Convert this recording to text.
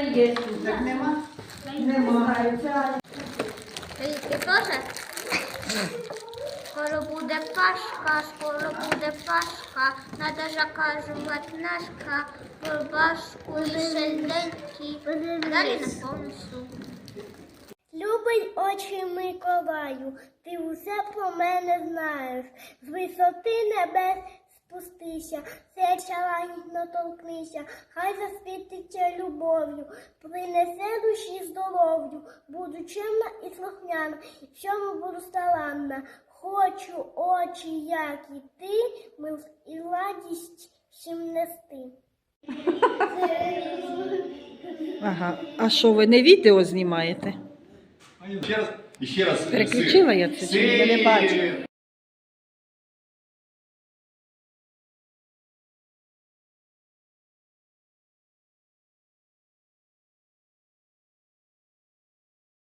Є так нема? Немає. Ти теж? Скоро буде Пашка, скоро буде Пашка, надо заказувати нашка, колбаску і сельденьки. Далі на повністю. Любий очі Миколаю, ти усе про мене знаєш. З висоти небес спустися, серця лагідно толкнися, хай засвітиться любов'ю, принесе душі здоров'ю, буду чимна і слухняна, і всьому буду старанна. Хочу очі, як і ти, мил і радість всім нести. Ага. А що ви не відео знімаєте? Ще раз, ще раз. Переключила я це, чи не бачу?